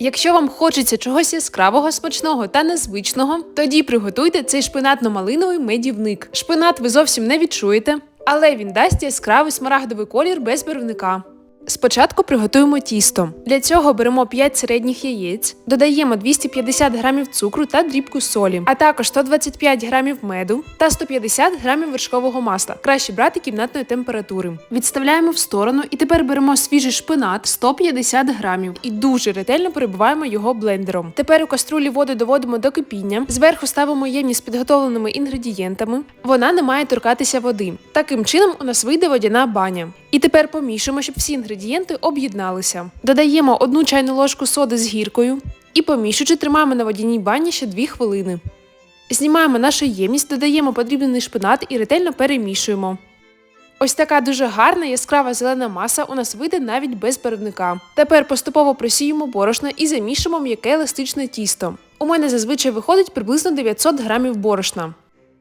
Якщо вам хочеться чогось яскравого, смачного та незвичного, тоді приготуйте цей шпинатно-малиновий медівник. Шпинат ви зовсім не відчуєте, але він дасть яскравий смарагдовий колір без барвника. Спочатку приготуємо тісто. Для цього беремо 5 середніх яєць, додаємо 250 грамів цукру та дрібку солі, а також 125 грамів меду та 150 грамів вершкового масла. Краще брати кімнатної температури. Відставляємо в сторону і тепер беремо свіжий шпинат 150 грамів і дуже ретельно перебиваємо його блендером. Тепер у каструлі воду доводимо до кипіння. Зверху ставимо ємність з підготовленими інгредієнтами. Вона не має торкатися води. Таким чином у нас вийде водяна баня. І тепер помішуємо, щоб всі інгредієнти об'єдналися. Додаємо одну чайну ложку соди з гіркою і помішуючи тримаємо на водяній бані ще 2 хвилини. Знімаємо нашу ємність, додаємо подрібнений шпинат і ретельно перемішуємо. Ось така дуже гарна яскрава зелена маса у нас вийде навіть без барвника. Тепер поступово просіємо борошно і замішуємо м'яке еластичне тісто. У мене зазвичай виходить приблизно 900 грамів борошна.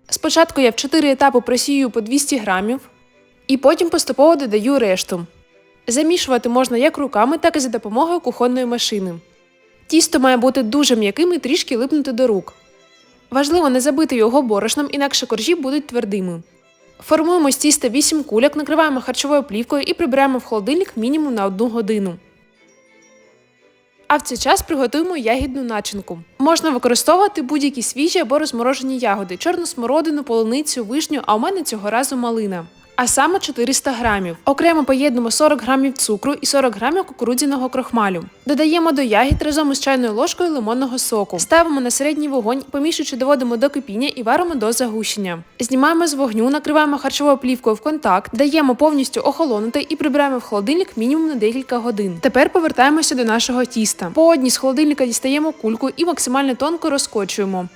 Спочатку я в 4 етапи просію по 200 грамів, і потім поступово додаю решту. Замішувати можна як руками, так і за допомогою кухонної машини. Тісто має бути дуже м'яким і трішки липнути до рук. Важливо не забити його борошном, інакше коржі будуть твердими. Формуємо з тіста 8 кульок, накриваємо харчовою плівкою і прибираємо в холодильник мінімум на 1 годину. А в цей час приготуємо ягідну начинку. Можна використовувати будь-які свіжі або розморожені ягоди, чорну смородину, полуницю, вишню, а у мене цього разу малина. А саме 400 грамів. Окремо поєднуємо 40 грамів цукру і 40 грамів кукурудзяного крохмалю. Додаємо до ягід разом із чайною ложкою лимонного соку. Ставимо на середній вогонь, помішуючи доводимо до кипіння і варимо до загущення. Знімаємо з вогню, накриваємо харчовою плівкою в контакт, даємо повністю охолонути і прибираємо в холодильник мінімум на декілька годин. Тепер повертаємося до нашого тіста. По одній з холодильника дістаємо кульку і максимально тонко розкочуємо.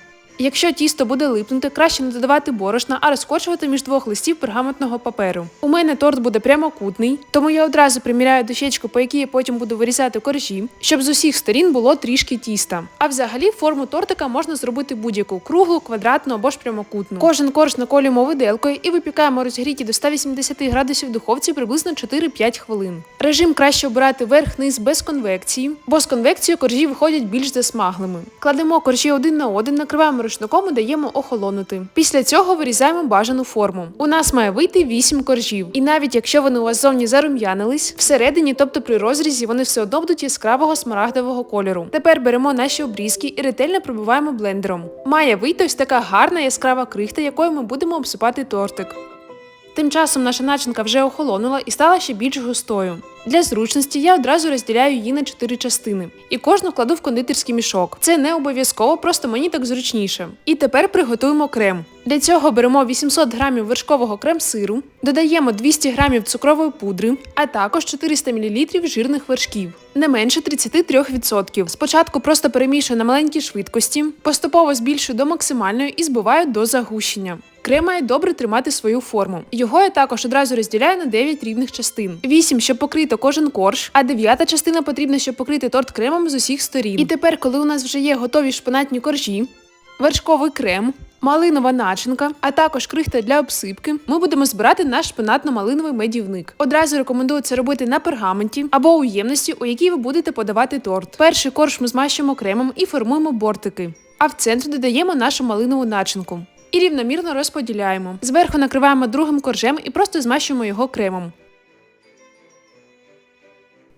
Якщо тісто буде липнути, краще не додавати борошна, а розкочувати між двох листів пергаментного паперу. У мене торт буде прямокутний, тому я одразу приміряю дощечку, по якій я потім буду вирізати коржі, щоб з усіх сторін було трішки тіста. А взагалі форму тортика можна зробити будь-яку круглу, квадратну або ж прямокутну. Кожен корж наколюємо виделкою і випікаємо розгріті до 180 градусів в духовці приблизно 4-5 хвилин. Режим краще обирати верх-низ без конвекції, бо з конвекцією коржі виходять більш засмаглими. Кладемо коржі один на один, накриваємо рушником і даємо охолонути. Після цього вирізаємо бажану форму. У нас має вийти 8 коржів, і навіть якщо вони у вас зовні зарум'янились, всередині, тобто при розрізі, вони все одно будуть яскравого смарагдового кольору. Тепер беремо наші обрізки і ретельно пробиваємо блендером. Має вийти ось така гарна яскрава крихта, якою ми будемо обсипати тортик. Тим часом наша начинка вже охолонула і стала ще більш густою. Для зручності я одразу розділяю її на 4 частини і кожну кладу в кондитерський мішок. Це не обов'язково, просто мені так зручніше. І тепер приготуємо крем. Для цього беремо 800 грамів вершкового крем-сиру, додаємо 200 грамів цукрової пудри, а також 400 мл жирних вершків. Не менше 33%. Спочатку просто перемішую на маленькій швидкості, поступово збільшую до максимальної і збиваю до загущення. Крем має добре тримати свою форму. Його я також одразу розділяю на 9 рівних частин. 8, щоб покрити кожен корж, а дев'ята частина потрібна, щоб покрити торт кремом з усіх сторін. І тепер, коли у нас вже є готові шпинатні коржі, вершковий крем, малинова начинка, а також крихта для обсипки, ми будемо збирати наш шпинатно-малиновий медівник. Одразу рекомендую це робити на пергаменті або у ємності, у якій ви будете подавати торт. Перший корж ми змащуємо кремом і формуємо бортики. А в центрі додаємо нашу малинову начинку. І рівномірно розподіляємо. Зверху накриваємо другим коржем і просто змащуємо його кремом.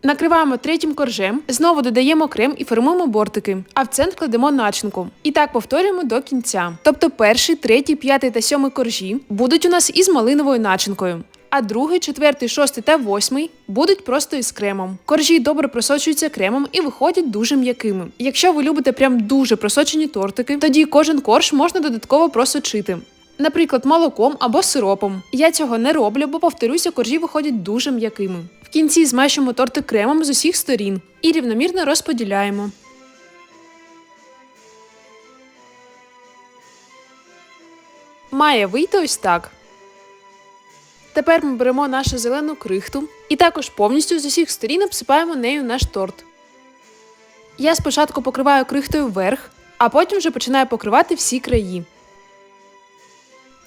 Накриваємо третім коржем, знову додаємо крем і формуємо бортики, а в центр кладемо начинку. І так повторюємо до кінця. Тобто перший, третій, п'ятий та сьомий коржі будуть у нас із малиновою начинкою. А другий, четвертий, шостий та восьмий будуть просто із кремом. Коржі добре просочуються кремом і виходять дуже м'якими. Якщо ви любите прям дуже просочені тортики, тоді кожен корж можна додатково просочити. Наприклад, молоком або сиропом. Я цього не роблю, бо повторюся, коржі виходять дуже м'якими. В кінці змащуємо тортик кремом з усіх сторін і рівномірно розподіляємо. Має вийти ось так. Тепер ми беремо нашу зелену крихту і також повністю з усіх сторін обсипаємо нею наш торт. Я спочатку покриваю крихтою вверх, а потім вже починаю покривати всі краї.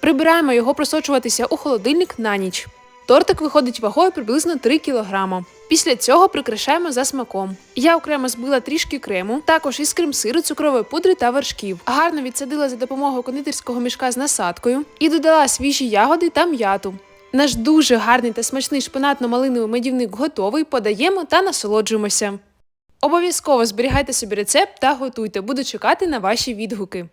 Прибираємо його просочуватися у холодильник на ніч. Тортик виходить вагою приблизно 3 кг. Після цього прикрашаємо за смаком. Я окремо збила трішки крему, також із крем-сиру, цукрової пудри та вершків. Гарно відсадила за допомогою кондитерського мішка з насадкою і додала свіжі ягоди та м'яту. Наш дуже гарний та смачний шпинатно-малиновий медівник готовий, подаємо та насолоджуємося. Обов'язково зберігайте собі рецепт та готуйте. Буду чекати на ваші відгуки.